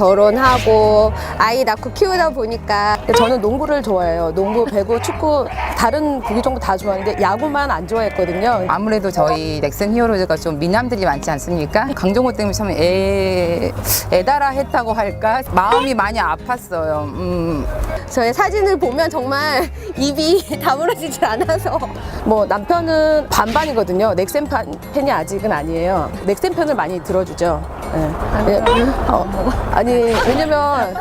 결혼하고 아이 낳고 키우다 보니까 저는 농구를 좋아해요. 농구, 배구, 축구 다른 구기 종목 다 좋아하는데 야구만 안 좋아했거든요. 아무래도 저희 넥슨 히어로즈가 좀 미남들이 많지 않습니까? 강정호 때문에 참 애, 애달아 했다고 할까? 마음이 많이 아팠어요. 음, 저의 사진을 보면 정말 입이 다물어지질 않아서 뭐 남편은 반반이거든요. 넥센 판- 팬이 아직은 아니에요. 넥센 편을 많이 들어주죠. 네. 네. 어, 아니 왜냐면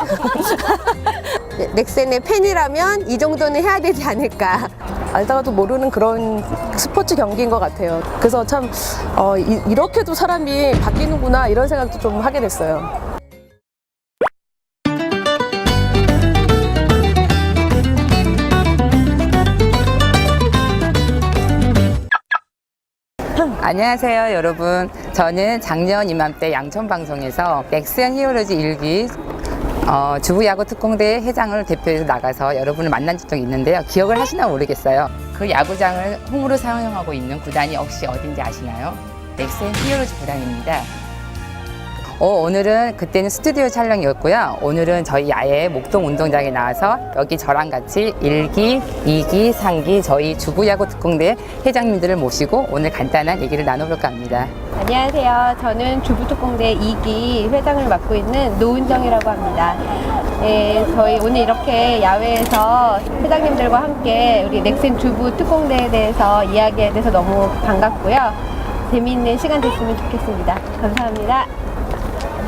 넥센의 팬이라면 이 정도는 해야 되지 않을까. 알다가도 모르는 그런 스포츠 경기인 것 같아요. 그래서 참 어, 이, 이렇게도 사람이 바뀌는구나 이런 생각도 좀 하게 됐어요. 안녕하세요, 여러분. 저는 작년 이맘때 양천방송에서 넥슨 히어로즈 일기 어, 주부야구 특공대 회장을 대표해서 나가서 여러분을 만난 적이 있는데요. 기억을 하시나 모르겠어요. 그 야구장을 홈으로 사용하고 있는 구단이 혹시 어딘지 아시나요? 넥슨 히어로즈 구단입니다. 어, 오늘은 그때는 스튜디오 촬영이었고요. 오늘은 저희 야외 목동 운동장에 나와서 여기 저랑 같이 일기이기삼기 저희 주부야구 특공대 회장님들을 모시고 오늘 간단한 얘기를 나눠볼까 합니다. 안녕하세요. 저는 주부특공대 2기 회장을 맡고 있는 노은정이라고 합니다. 예, 저희 오늘 이렇게 야외에서 회장님들과 함께 우리 넥센 주부 특공대에 대해서 이야기에 대해서 너무 반갑고요. 재미있는 시간 됐으면 좋겠습니다. 감사합니다.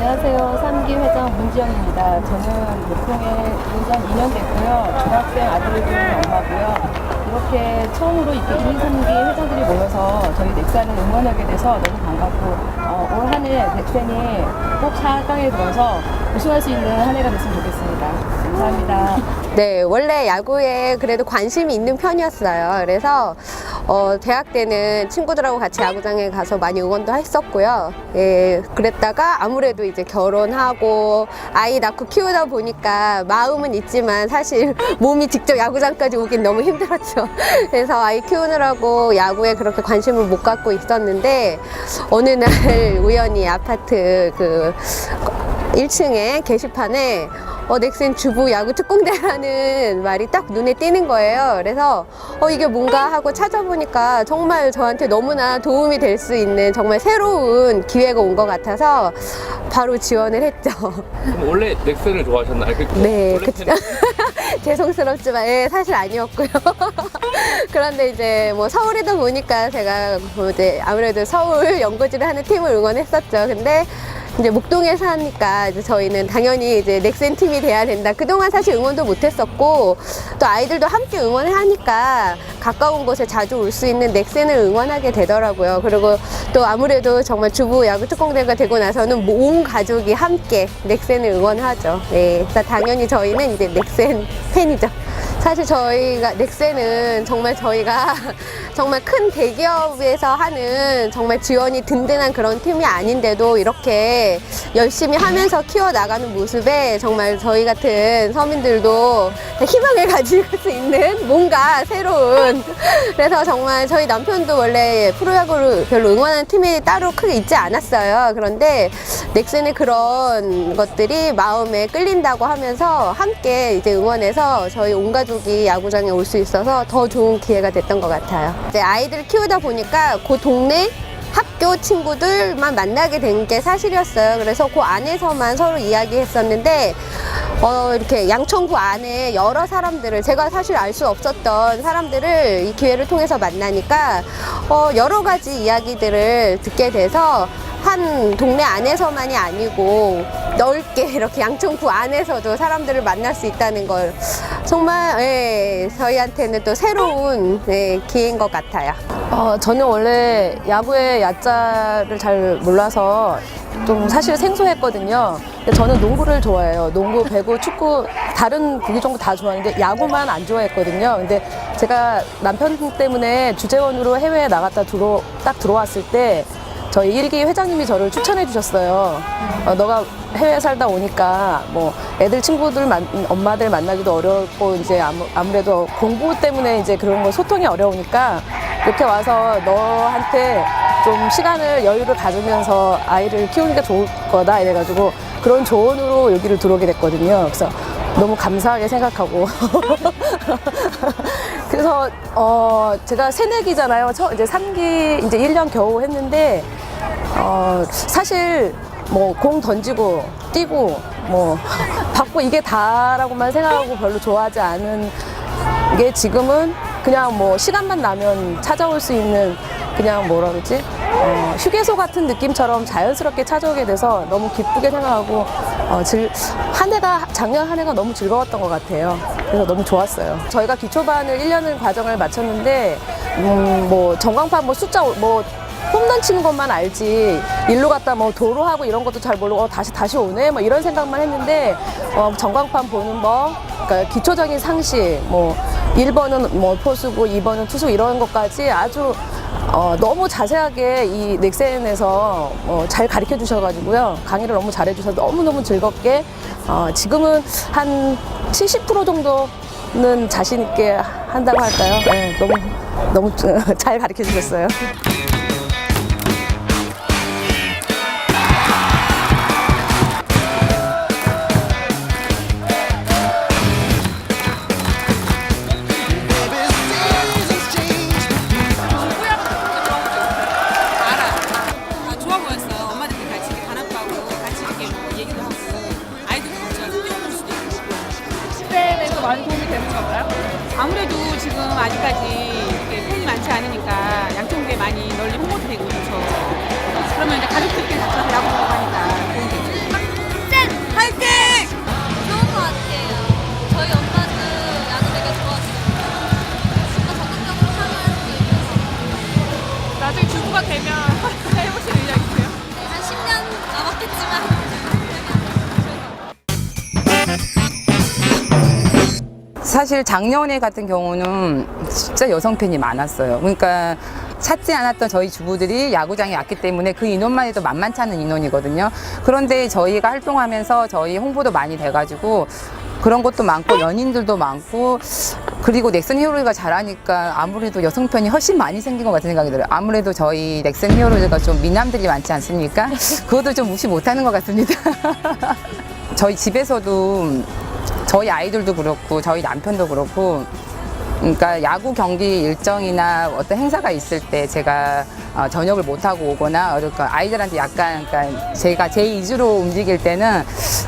안녕하세요. 3기 회장 문지영입니다. 저는 목동에 온지 2년 됐고요. 중학생 아들을 두는 엄마고요. 이렇게 처음으로 이렇게 1, 3기 회장들이 모여서 저희 넥산을 응원하게 돼서 너무 반갑고 어, 올 한 해 넥센이 꼭 4강에 들어서 우승할 수 있는 한 해가 됐으면 좋겠습니다. 감사합니다. 네, 원래 야구에 그래도 관심이 있는 편이었어요. 그래서 어, 대학 때는 친구들하고 같이 야구장에 가서 많이 응원도 했었고요. 예, 그랬다가 아무래도 이제 결혼하고 아이 낳고 키우다 보니까 마음은 있지만 사실 몸이 직접 야구장까지 오긴 너무 힘들었죠. 그래서 아이 키우느라고 야구에 그렇게 관심을 못 갖고 있었는데 어느 날 우연히 아파트 그 1층에 게시판에 어, 넥센 주부 야구 특공대라는 말이 딱 눈에 띄는 거예요. 그래서 어, 이게 뭔가 하고 찾아보니까 정말 저한테 너무나 도움이 될 수 있는 정말 새로운 기회가 온 것 같아서 바로 지원을 했죠. 그럼 원래 넥슨을 좋아하셨나요? 그- 네, 원래 그쵸. 팬- 죄송스럽지만 예, 사실 아니었고요. 그런데 이제 뭐 서울이다 보니까 제가 뭐 이제 아무래도 서울 연고지를 하는 팀을 응원했었죠. 근데 이제 목동에 사니까 이제 저희는 당연히 이제 넥센 팀이 돼야 된다. 그동안 사실 응원도 못했었고 또 아이들도 함께 응원을 하니까 가까운 곳에 자주 올 수 있는 넥센을 응원하게 되더라고요. 그리고 또 아무래도 정말 주부 야구 특공대가 되고 나서는 뭐온 가족이 함께 넥센을 응원하죠. 네, 당연히 저희는 이제 넥센 팬이죠. 사실 저희가 넥센은 정말 저희가 정말 큰 대기업에서 하는 정말 지원이 든든한 그런 팀이 아닌데도 이렇게 열심히 하면서 키워 나가는 모습에 정말 저희 같은 서민들도 희망을 가질 수 있는 뭔가 새로운 그래서 정말 저희 남편도 원래 프로야구를 별로 응원하는 팀이 따로 크게 있지 않았어요. 그런데 넥슨의 그런 것들이 마음에 끌린다고 하면서 함께 이제 응원해서 저희 온 가족 이 야구장에 올 수 있어서 더 좋은 기회가 됐던 것 같아요. 이제 아이들을 키우다 보니까 그 동네 학교 친구들만 만나게 된 게 사실이었어요. 그래서 그 안에서만 서로 이야기했었는데, 어, 이렇게 양천구 안에 여러 사람들을, 제가 사실 알 수 없었던 사람들을 이 기회를 통해서 만나니까, 어, 여러 가지 이야기들을 듣게 돼서, 한 동네 안에서만이 아니고 넓게 이렇게 양천구 안에서도 사람들을 만날 수 있다는 걸 정말 예, 저희한테는 또 새로운 예, 기회인 것 같아요. 어, 저는 원래 야구의 야자를 잘 몰라서 좀 사실 생소했거든요. 근데 저는 농구를 좋아해요. 농구, 배구, 축구 다른 구기 종목 다 좋아하는데 야구만 안 좋아했거든요. 근데 제가 남편 때문에 주재원으로 해외에 나갔다 들어 딱 들어왔을 때 저희 일기 회장님이 저를 추천해 주셨어요. 어, 너가 해외 살다 오니까 뭐 애들 친구들 만, 엄마들 만나기도 어렵고 이제 아무, 아무래도 공부 때문에 이제 그런 거 소통이 어려우니까 이렇게 와서 너한테 좀 시간을 여유를 가지면서 아이를 키우니까 좋을 거다 이래가지고 그런 조언으로 여기를 들어오게 됐거든요. 그래서 너무 감사하게 생각하고 그래서 어 제가 새내기잖아요. 저 이제 3기 이제 1년 겨우 했는데 어 사실 뭐 공 던지고 뛰고 뭐 받고 이게 다라고만 생각하고 별로 좋아하지 않은 게 지금은 그냥 뭐 시간만 나면 찾아올 수 있는 그냥 뭐라 그러지 어, 휴게소 같은 느낌처럼 자연스럽게 찾아오게 돼서 너무 기쁘게 생각하고 어, 즐, 한 해가 작년 한 해가 너무 즐거웠던 것 같아요. 그래서 너무 좋았어요. 저희가 기초반을 1년을 과정을 마쳤는데 음, 뭐 전광판 뭐 숫자 뭐 홈런 치는 것만 알지 일로 갔다 뭐 도로하고 이런 것도 잘 모르고 어, 다시 다시 오네 뭐 이런 생각만 했는데 어, 전광판 보는 법 그러니까 기초적인 상식 뭐 1번은 뭐 포수고 2번은 투수 이런 것까지 아주 어, 너무 자세하게 이 넥센에서 어, 잘 가르쳐 주셔가지고요 강의를 너무 잘해 주셔서 너무 너무 즐겁게 어, 지금은 한 70% 정도는 자신 있게 한다고 할까요? 네, 너무 너무 잘 가르쳐 주셨어요. 사실 작년에 같은 경우는 진짜 여성 팬이 많았어요. 그러니까 찾지 않았던 저희 주부들이 야구장에 왔기 때문에 그 인원만 해도 만만치 않은 인원이거든요. 그런데 저희가 활동하면서 저희 홍보도 많이 돼가지고 그런 것도 많고 연인들도 많고 그리고 넥슨 히어로즈가 잘하니까 아무래도 여성 팬이 훨씬 많이 생긴 것 같은 생각이 들어요. 아무래도 저희 넥슨 히어로즈가 좀 미남들이 많지 않습니까? 그것도 좀 무시 못하는 것 같습니다. 저희 집에서도 저희 아이들도 그렇고 저희 남편도 그렇고 그러니까 야구 경기 일정이나 어떤 행사가 있을 때 제가 어, 저녁을 못 하고 오거나 그러니까 아이들한테 약간 그러니까 제가 제 위주로 움직일 때는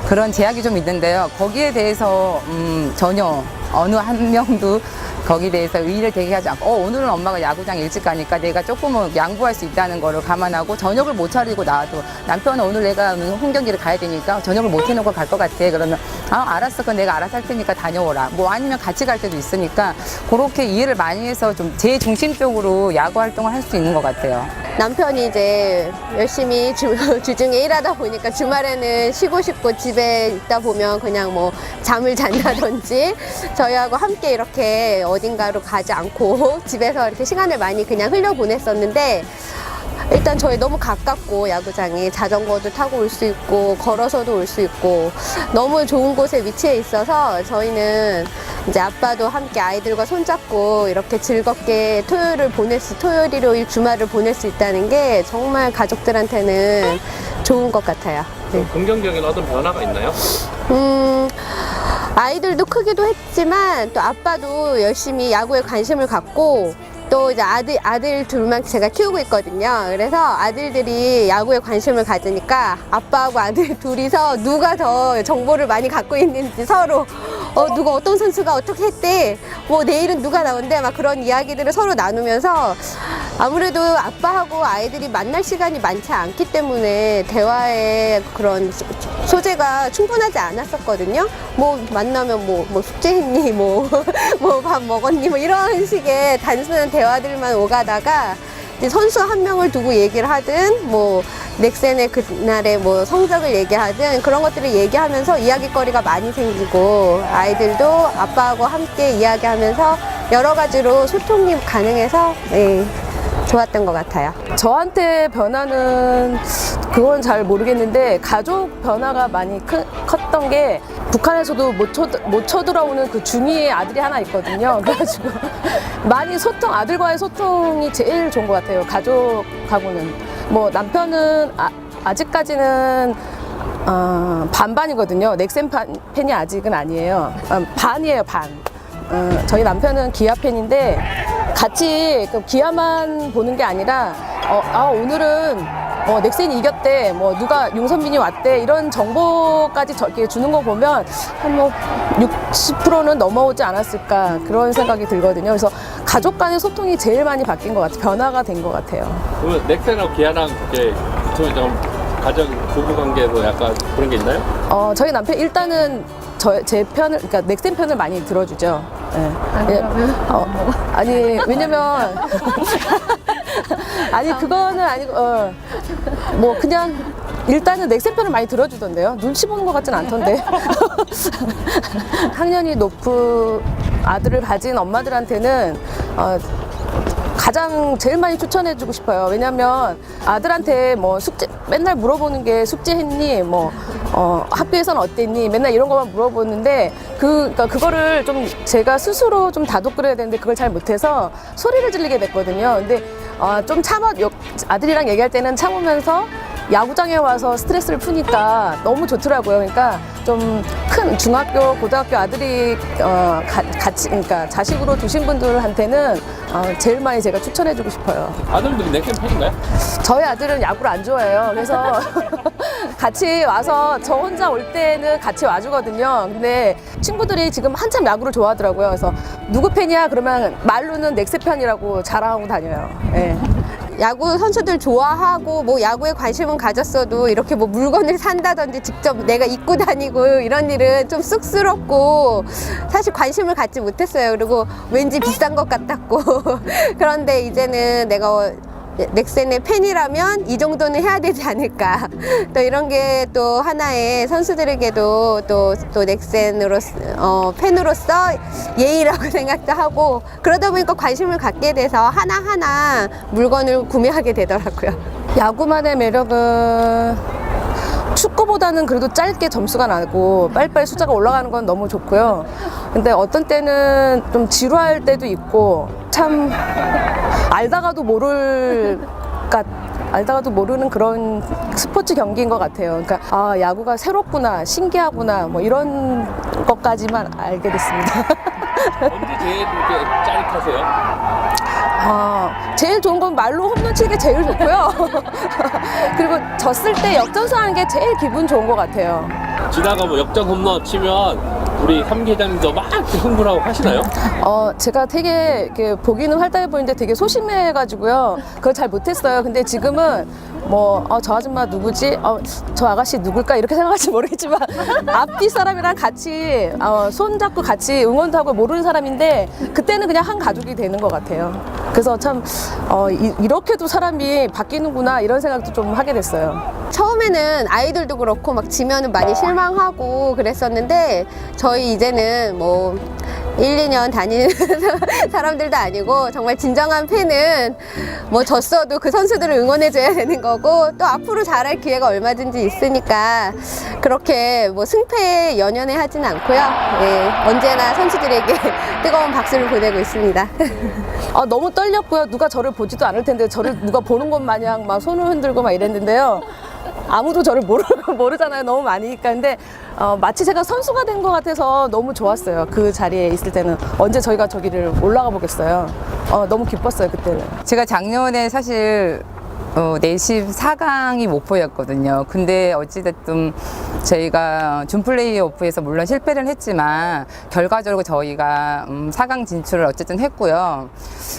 그런 제약이 좀 있는데요. 거기에 대해서 음, 전혀 어느 한 명도 거기에 대해서 의의를 제기하지 않고 어, 오늘은 엄마가 야구장 일찍 가니까 내가 조금은 양보할 수 있다는 거를 감안하고 저녁을 못 차리고 나와도 남편은 오늘 내가 홈 경기를 가야 되니까 저녁을 못 해놓고 갈 것 같아. 그러면 아 알았어. 그럼 내가 알아서 할 테니까 다녀오라. 뭐 아니면 같이 갈 때도 있으니까 그렇게 이해를 많이 해서 좀 제 중심적으로 야구 활동을 할 수 있는 것 같아요. 남편이 이제 열심히 주, 주중에 일하다 보니까 주말에는 쉬고 싶고 집에 있다 보면 그냥 뭐 잠을 잔다든지 저희하고 함께 이렇게 어딘가로 가지 않고 집에서 이렇게 시간을 많이 그냥 흘려보냈었는데 일단 저희 너무 가깝고 야구장이 자전거도 타고 올 수 있고 걸어서도 올 수 있고 너무 좋은 곳에 위치해 있어서 저희는 이제 아빠도 함께 아이들과 손잡고 이렇게 즐겁게 토요일을 보낼 수 토요일 일요일 주말을 보낼 수 있다는 게 정말 가족들한테는 좋은 것 같아요. 네. 긍정적인 어떤 변화가 있나요? 음, 아이들도 크기도 했지만 또 아빠도 열심히 야구에 관심을 갖고 또 이제 아들, 아들 둘만 제가 키우고 있거든요. 그래서 아들들이 야구에 관심을 가지니까 아빠하고 아들 둘이서 누가 더 정보를 많이 갖고 있는지 서로 어, 누가 어떤 선수가 어떻게 했대. 뭐 내일은 누가 나온대. 막 그런 이야기들을 서로 나누면서 아무래도 아빠하고 아이들이 만날 시간이 많지 않기 때문에 대화의 그런 소- 소재가 충분하지 않았었거든요. 뭐 만나면 뭐, 뭐 숙제했니? 뭐, 뭐 밥 먹었니? 뭐 이런 식의 단순한 대화들만 오가다가 선수 한 명을 두고 얘기를 하든 뭐 넥센의 그날의 뭐 성적을 얘기하든 그런 것들을 얘기하면서 이야기거리가 많이 생기고 아이들도 아빠하고 함께 이야기하면서 여러 가지로 소통이 가능해서 네, 좋았던 것 같아요. 저한테 변화는 그건 잘 모르겠는데 가족 변화가 많이 크, 컸던 게 북한에서도 못, 쳐, 못 쳐들어오는 그 중이의 아들이 하나 있거든요. 그래가지고 많이 소통 아들과의 소통이 제일 좋은 것 같아요. 가족하고는 뭐 남편은 아, 아직까지는 어, 반반이거든요. 넥센 판- 팬이 아직은 아니에요. 어, 반이에요, 반. 어, 저희 남편은 기아 팬인데 같이 그 기아만 보는 게 아니라 어, 아 오늘은 어, 넥센이 이겼대, 뭐 누가 용선민이 왔대 이런 정보까지 저렇게 주는 거 보면 한 뭐 60%는 넘어오지 않았을까 그런 생각이 들거든요. 그래서 가족 간의 소통이 제일 많이 바뀐 것 같아요. 변화가 된 것 같아요. 그러면 넥센하고 기아랑 좀 가정 부부 관계에서 약간 그런 게 있나요? 어, 저희 남편 일단은 저, 제 편을, 그러니까 넥센 편을 많이 들어주죠. 예. 예. 어, 아니, 왜냐면, 아니, 그거는 아니고, 어, 뭐, 그냥, 일단은 넥센 편을 많이 들어주던데요. 눈치 보는 것 같진 않던데. 학년이 높은 아들을 가진 엄마들한테는, 어, 가장 제일 많이 추천해주고 싶어요. 왜냐면 아들한테 뭐 숙제 맨날 물어보는 게 숙제했니, 뭐 어, 학교에서는 어땠니, 맨날 이런 것만 물어보는데 그 그러니까 그거를 좀 제가 스스로 좀 다독거려야 되는데 그걸 잘 못해서 소리를 지르게 됐거든요. 근데 어, 좀 참아 요- 아들이랑 얘기할 때는 참으면서 야구장에 와서 스트레스를 푸니까 너무 좋더라고요. 그러니까 좀 큰 중학교, 고등학교 아들이 어, 가- 같이 그러니까 자식으로 두신 분들한테는 어, 제일 많이 제가 추천해주고 싶어요. 아들들이 넥센 팬인가요? 저희 아들은 야구를 안 좋아해요. 그래서 같이 와서 저 혼자 올 때는 같이 와주거든요. 근데 친구들이 지금 한참 야구를 좋아하더라고요. 그래서 누구 팬이야? 그러면 말로는 넥스 팬이라고 자랑하고 다녀요. 예. 야구 선수들 좋아하고 뭐 야구에 관심은 가졌어도 이렇게 뭐 물건을 산다든지 직접 내가 입고 다니고 이런 일은 좀 쑥스럽고 사실 관심을 갖지 못했어요. 그리고 왠지 비싼 것 같았고 그런데 이제는 내가 넥센의 팬이라면 이 정도는 해야 되지 않을까. 또 이런 게 또 하나의 선수들에게도 또, 또 넥센으로, 어, 팬으로서 예의라고 생각도 하고 그러다 보니까 관심을 갖게 돼서 하나하나 물건을 구매하게 되더라고요. 야구만의 매력은 축구보다는 그래도 짧게 점수가 나고 빨리빨리 숫자가 올라가는 건 너무 좋고요. 근데 어떤 때는 좀 지루할 때도 있고 참 알다가도 모를 까 알다가도 모르는 그런 스포츠 경기인 것 같아요. 그러니까 아 야구가 새롭구나, 신기하구나, 뭐 이런 것까지만 알게 됐습니다. 언제 제일 이렇게 짜릿하세요? 아, 제일 좋은 건 말로 홈런 치는 게 제일 좋고요. 그리고 졌을 때 역전승하는 게 제일 기분 좋은 것 같아요. 지나가 뭐 역전 홈런 치면 우리 삼기 회장님도 막 흥분하고 하시나요? 어, 제가 되게 이렇게 보기는 활달해 보이는데 되게 소심해가지고요. 그걸 잘 못했어요. 근데 지금은 뭐, 어, 저 아줌마 누구지? 어, 저 아가씨 누굴까? 이렇게 생각할지 모르겠지만, 앞뒤 사람이랑 같이, 어, 손잡고 같이 응원도 하고 모르는 사람인데, 그때는 그냥 한 가족이 되는 것 같아요. 그래서 참, 어, 이, 이렇게도 사람이 바뀌는구나, 이런 생각도 좀 하게 됐어요. 처음에는 아이들도 그렇고 막 지면은 많이 실망하고 그랬었는데 저희 이제는 뭐 1, 2년 다니는 사람들도 아니고 정말 진정한 팬은 뭐 졌어도 그 선수들을 응원해줘야 되는 거고 또 앞으로 잘할 기회가 얼마든지 있으니까 그렇게 뭐 승패에 연연해 하진 않고요. 예, 언제나 선수들에게 뜨거운 박수를 보내고 있습니다. 아, 너무 떨렸고요. 누가 저를 보지도 않을 텐데 저를 누가 보는 것 마냥 막 손을 흔들고 막 이랬는데요. 아무도 저를 모르고 모르잖아요. 너무 많으니까. 근데 어, 마치 제가 선수가 된 것 같아서 너무 좋았어요. 그 자리에 있을 때는 언제 저희가 저기를 올라가 보겠어요. 어, 너무 기뻤어요 그때는. 제가 작년에 사실 어, 내십 4강이 목표였거든요. 근데 어찌됐든 저희가 준 플레이오프에서 물론 실패를 했지만 결과적으로 저희가 음, 4강 진출을 어쨌든 했고요.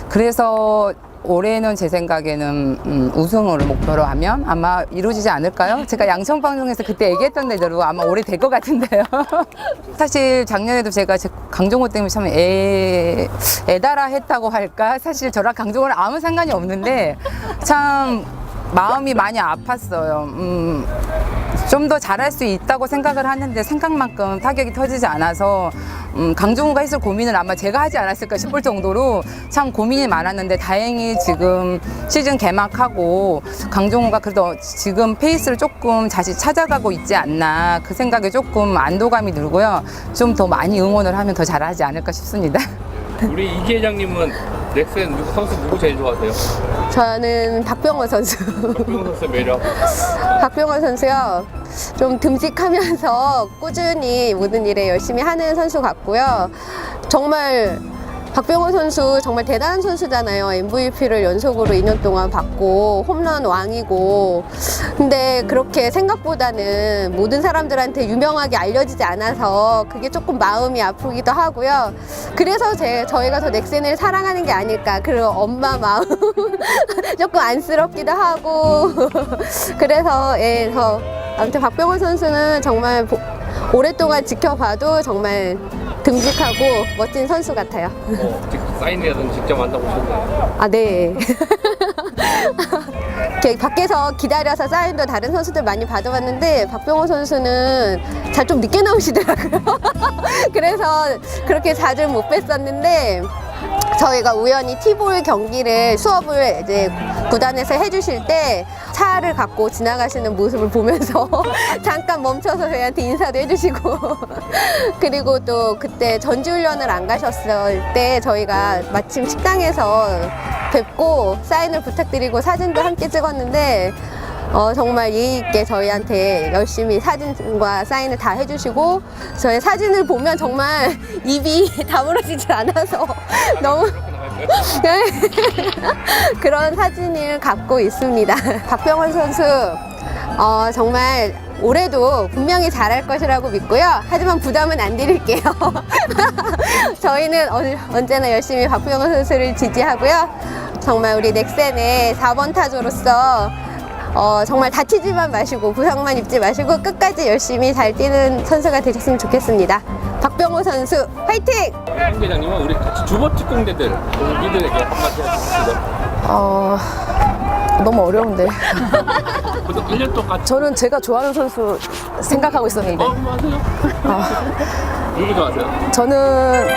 그래서 올해는 제 생각에는 음, 우승을 목표로 하면 아마 이루어지지 않을까요? 제가 양천 방송에서 그때 얘기했던 대로 아마 올해 될 것 같은데요. 사실 작년에도 제가 제 강종호 때문에 참 애, 애달아 했다고 할까? 사실 저랑 강종호는 아무 상관이 없는데 참 마음이 많이 아팠어요. 음, 좀 더 잘할 수 있다고 생각을 하는데 생각만큼 타격이 터지지 않아서 음, 강정호가 했을 고민을 아마 제가 하지 않았을까 싶을 정도로 참 고민이 많았는데 다행히 지금 시즌 개막하고 강정호가 그래도 지금 페이스를 조금 다시 찾아가고 있지 않나 그 생각에 조금 안도감이 들고요. 좀 더 많이 응원을 하면 더 잘하지 않을까 싶습니다. 우리 이 기 회장님은 넥센 누구 선수 누구 제일 좋아하세요? 저는 박병호 선수. 박병호 선수 매력. 박병호 선수요. 좀 듬직하면서 꾸준히 모든 일에 열심히 하는 선수 같고요. 정말 박병호 선수 정말 대단한 선수잖아요. MVP를 연속으로 2년 동안 받고 홈런 왕이고. 근데 그렇게 생각보다는 모든 사람들한테 유명하게 알려지지 않아서 그게 조금 마음이 아프기도 하고요. 그래서 제, 저희가 더 넥센을 사랑하는 게 아닐까. 그리고 엄마 마음 조금 안쓰럽기도 하고. 그래서 예, 저 아무튼 박병호 선수는 정말 보- 오랫동안 지켜봐도 정말 듬직하고 멋진 선수 같아요. 어, 직접 사인이라든지 직접 만나보셨나요? 아, 네. 이렇게 밖에서 기다려서 사인도 다른 선수들 많이 받아봤는데 박병호 선수는 잘 좀 늦게 나오시더라고요. 그래서 그렇게 자주 못 뵀었는데 저희가 우연히 티볼 경기를 수업을 이제 구단에서 해주실 때 차를 갖고 지나가시는 모습을 보면서 잠깐 멈춰서 저희한테 인사도 해주시고. 그리고 또 그때 전지훈련을 안 가셨을 때 저희가 마침 식당에서 뵙고 사인을 부탁드리고 사진도 함께 찍었는데 어, 정말 예의 있게 저희한테 열심히 사진과 사인을 다 해주시고 저의 사진을 보면 정말 입이 다물어지질 않아서 너무 네. 그런 사진을 갖고 있습니다. 박병원 선수 어, 정말 올해도 분명히 잘할 것이라고 믿고요. 하지만 부담은 안 드릴게요. 저희는 언- 언제나 열심히 박병원 선수를 지지하고요. 정말 우리 넥센의 4번 타조로서 어, 정말 다치지만 마시고 부상만 입지 마시고 끝까지 열심히 잘 뛰는 선수가 되셨으면 좋겠습니다. 박병호 선수 화이팅! 황 회장님은 우리 같이 주버 특공대들 동기들에게 한마디 하셨습니다. 어, 너무 어려운데. 그래도 1년 동안 저는 제가 좋아하는 선수 생각하고 있었는데. 어, 맞아요. 누구 좋아하세요? 저는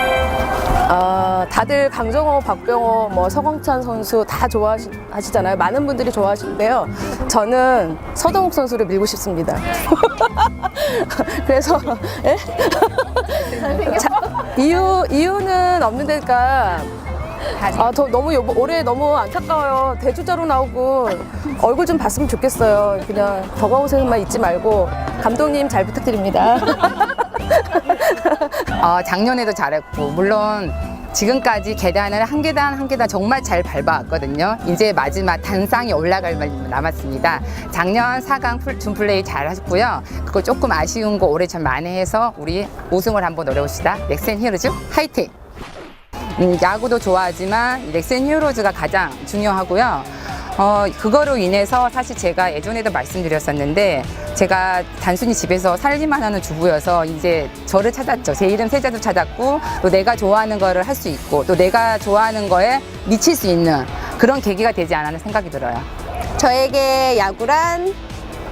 아, 다들 강정호, 박병호, 뭐 서광찬 선수 다 좋아하시잖아요. 많은 분들이 좋아하시는데요. 저는 서동욱 선수를 밀고 싶습니다. 그래서 예? 자, 이유 이유는 없는데니까. 아, 저 너무 요- 올해 너무 안타까워요. 대주자로 나오고 얼굴 좀 봤으면 좋겠어요. 그냥 더가웃에만 있지 말고 감독님 잘 부탁드립니다. 어, 작년에도 잘했고 물론 지금까지 계단을 한 계단 한 계단 정말 잘 밟아왔거든요. 이제 마지막 단상이 올라갈 만 남았습니다. 작년 4강 풀, 준플레이 잘 하셨고요. 그거 조금 아쉬운 거 올해 좀 만회해서 우리 우승을 한번 노려봅시다. 넥센 히어로즈 화이팅! 음, 야구도 좋아하지만 넥센 히어로즈가 가장 중요하고요. 어, 그거로 인해서 사실 제가 예전에도 말씀드렸었는데 제가 단순히 집에서 살기만 하는 주부여서 이제 저를 찾았죠. 제 이름 세자도 찾았고 또 내가 좋아하는 거를 할 수 있고 또 내가 좋아하는 거에 미칠 수 있는 그런 계기가 되지 않았나 생각이 들어요. 저에게 야구란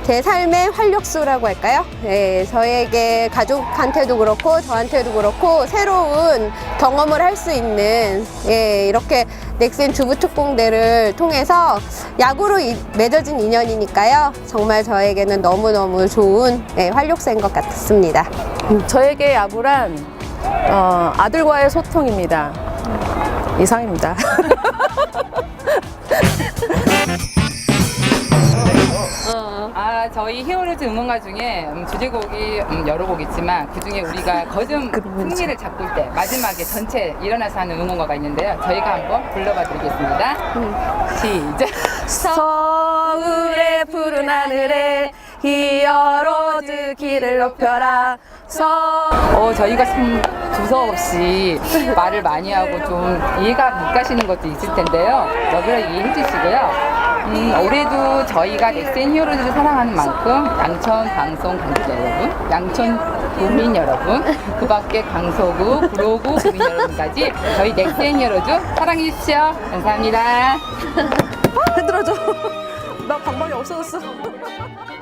제 삶의 활력소라고 할까요? 네, 저에게 가족한테도 그렇고 저한테도 그렇고 새로운 경험을 할 수 있는 예, 이렇게 넥센 주부특공대를 통해서 야구로 이- 맺어진 인연이니까요. 정말 저에게는 너무너무 좋은 예, 활력소인 것 같습니다. 저에게 야구란 어, 아들과의 소통입니다. 이상입니다. 아 저희 히어로즈 응원가 중에 음, 주제곡이 음, 여러 곡 있지만 그 중에 우리가 거듭 승리를 잡을 때 마지막에 전체 일어나서 하는 응원가가 있는데요. 저희가 한번 불러봐 드리겠습니다. 시작. 서울의 푸른 하늘에 히어로즈 길을 높여라. 서 어, 저희가 좀 두서없이 말을 많이 하고 좀 이해가 못 가시는 것도 있을 텐데요. 너그러 이해해 주시고요. 음, 올해도 저희가 넥센 히어로즈를 사랑하는 만큼 양천 방송 관계자 여러분, 양천 도민 여러분, 그 밖에 강서구, 구로구 도민 여러분까지 저희 넥센 히어로즈 사랑해 주십시오. 감사합니다. 흔들어줘. 나 방방이 없어졌어.